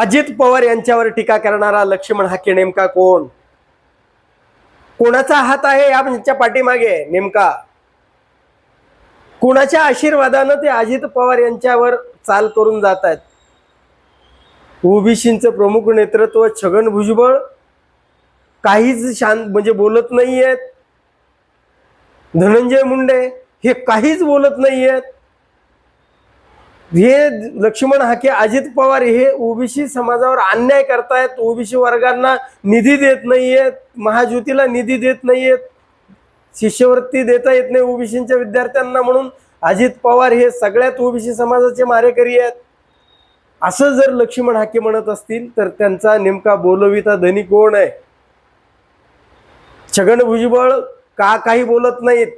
अजित पवार यांच्यावर टीका करणारा लक्ष्मण हाके नेमका कोण? कोणाचा हात आहे यांच्या पाठीमागे नेमका? कुणाच्या आशीर्वादानं ते अजित पवार यांच्यावर चाल करून जात आहेत? ओबीसींचं प्रमुख नेतृत्व छगन भुजबळ काहीच शांत म्हणजे बोलत नाहीयेत. धनंजय मुंडे हे काहीच बोलत नाहीयेत. हे लक्ष्मण हाके अजित पवार हे ओबीसी समाजावर अन्याय करतायत. ओबीसी वर्गांना निधी देत नाहीयेत. महाज्योतीला निधी देत नाहीयेत. शिष्यवृत्ती देता येत नाही ओबीसीच्या विद्यार्थ्यांना म्हणून. अजित पवार हे सगळ्यात ओबीसी समाजाचे मारेकरी आहेत. असं जर लक्ष्मण हाके म्हणत असतील तर त्यांचा नेमका बोलविता धनी कोण आहे? छगन भुजबळ का काही बोलत नाहीत?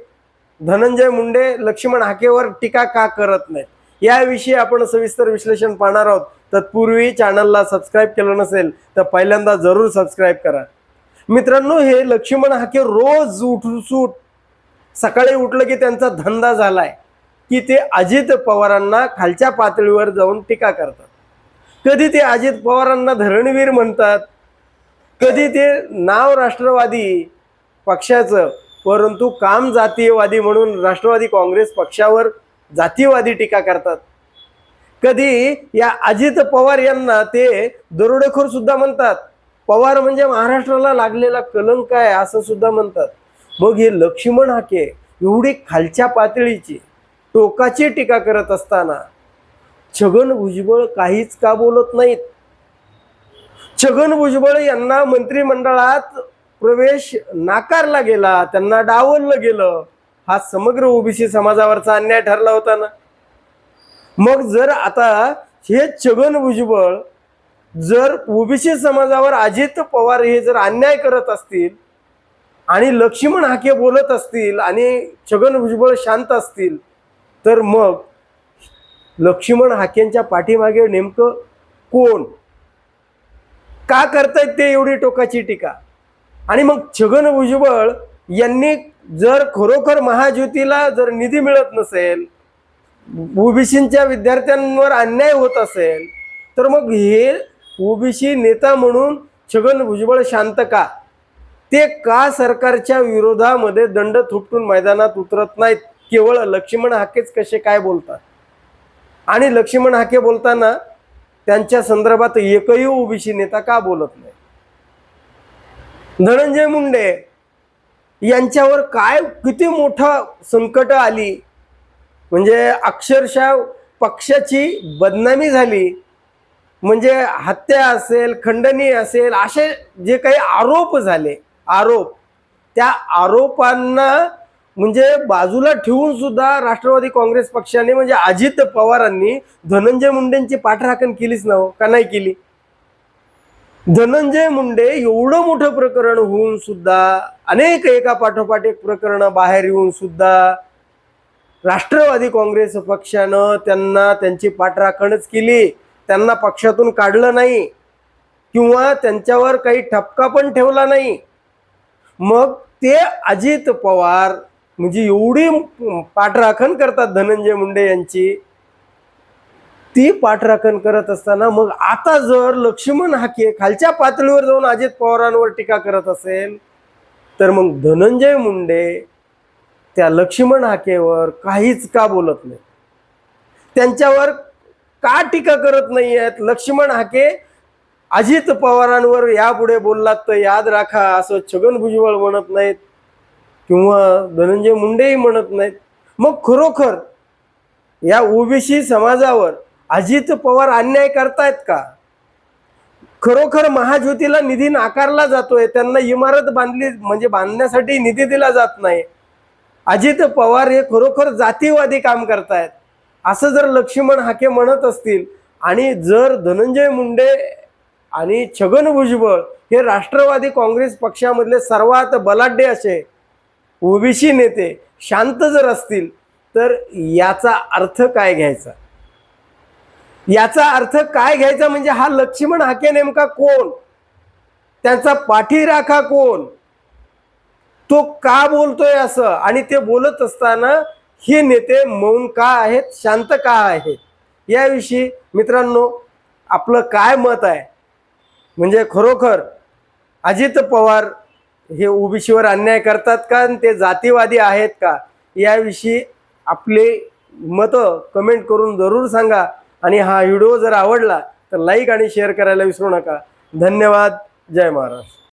धनंजय मुंडे लक्ष्मण हाकेवर टीका का करत नाहीत? याविषयी आपण सविस्तर विश्लेषण पाहणार आहोत. तत्पूर्वी चॅनलला सबस्क्राईब केलं नसेल तर पहिल्यांदा जरूर सबस्क्राईब करा. मित्रांनो हे लक्ष्मण हाके रोज उठसूट सकाळी उठलं की त्यांचा धंदा झालाय. की ते अजित पवारांना खालच्या पातळीवर जाऊन टीका करतात. कधी ते अजित पवारांना धरणवीर म्हणतात कधी ते नाव राष्ट्रवादी पक्षाचं परंतु काम जातीयवादी म्हणून राष्ट्रवादी काँग्रेस पक्षावर जातीयवादी टीका करतात. कधी या अजित पवार यांना ते दरोडेखोर सुद्धा म्हणतात. पवार म्हणजे महाराष्ट्राला लागलेला कलंक आहे असं सुद्धा म्हणतात. मग हे लक्ष्मण हाके एवढी खालच्या पातळीची टोकाची टीका करत असताना छगन भुजबळ काहीच का बोलत नाहीत? छगन भुजबळ यांना मंत्रिमंडळात प्रवेश नाकारला गेला त्यांना डावललं गेलं. हा समग्र ओबीसी समाजावरचा अन्याय ठरला होता ना. मग जर आता हे छगन भुजबळ जर ओबीसी समाजावर अजित पवार हे जर अन्याय करत असतील आणि लक्ष्मण हाके बोलत असतील आणि छगन भुजबळ शांत असतील तर मग लक्ष्मण हाकेंच्या पाठीमागे नेमकं कोण? का करतायत ते एवढी टोकाची टीका? आणि मग छगन भुजबळ यांनी जर खरोखर महाज्योतीला जर निधी मिळत नसेल ओबीसीच्या विद्यार्थ्यांवर अन्याय होत असेल तर मग हे ओबीसी नेता म्हणून छगन भुजबळ शांत का? ते का सरकारच्या विरोधामध्ये दंड थुपटून मैदानात उतरत नाहीत? केवळ लक्ष्मण हाकेच कसे काय बोलतात? आणि लक्ष्मण हाके बोलताना त्यांच्या संदर्भात एकही ओबीसी नेता का बोलत नाही? धनंजय मुंडे यांच्यावर काय किती मोठं संकट आली? म्हणजे अक्षरशः पक्षाची बदनामी झाली. म्हणजे हत्या असेल खंडणी असेल असे जे काही आरोप झाले आरोप. त्या आरोपांना म्हणजे बाजूला ठेवून सुद्धा राष्ट्रवादी काँग्रेस पक्षाने म्हणजे अजित पवारांनी धनंजय मुंडेंची पाठराखण केलीच ना हो, का नाही केली? धनंजय मुंडे एवढं मोठं प्रकरण होऊन सुद्धा अनेक एका पाठोपाठ एक प्रकरण बाहेर येऊन सुद्धा राष्ट्रवादी काँग्रेस पक्षानं त्यांना त्यांची पाठराखणच केली. त्यांना पक्षातून काढलं नाही. किंवा त्यांच्यावर काही ठपका पण ठेवला नाही. मग ते अजित पवार म्हणजे एवढी पाठराखण करतात धनंजय मुंडे यांची ती पाठराखण करत असताना मग आता जर लक्ष्मण हाके खालच्या पातळीवर जाऊन अजित पवारांवर टीका करत असेल तर मग धनंजय मुंडे त्या लक्ष्मण हाकेवर काहीच का बोलत नाही त्यांच्यावर का टीका करत नाही आहेत लक्ष्मण हाके अजित पवारांवर यापुढे बोललात तर याद राखा असं छगन भुजबळ म्हणत नाहीत किंवा धनंजय मुंडेही म्हणत नाहीत. मग खरोखर या ओबीसी समाजावर अजित पवार अन्याय करतायत का? खरोखर महाज्योतीला निधी नाकारला जातोय त्यांना इमारत बांधली म्हणजे बांधण्यासाठी निधी दिला जात नाही. अजित पवार हे खरोखर जातीवादी काम करतायत. असं जर लक्ष्मण हाके म्हणत असतील आणि जर धनंजय मुंडे आणि छगन भुजबळ हे राष्ट्रवादी काँग्रेस पक्षामधले सर्वात बलाढ्य असे ओबीसी नेते शांत जर असतील तर याचा अर्थ काय घ्यायचा? याचा अर्थ काय घ्यायचा म्हणजे हा लक्ष्मण हाके नेमका कोण? त्यांचा पाठीराखा कोण? तो का बोलतोय असं? आणि ते बोलत असताना हे नेते मौन का आहेत? शांत का आहेत? याविषयी मित्रांनो आपलं काय मत आहे? म्हणजे खरोखर अजित पवार हे ओबीसीवर अन्याय करतात का? आणि ते जातीवादी आहेत का? याविषयी आपले मतं कमेंट करून जरूर सांगा. आणि हा व्हिडिओ जर आवडला तर लाईक आणि शेअर करायला विसरू नका. धन्यवाद. जय महाराज.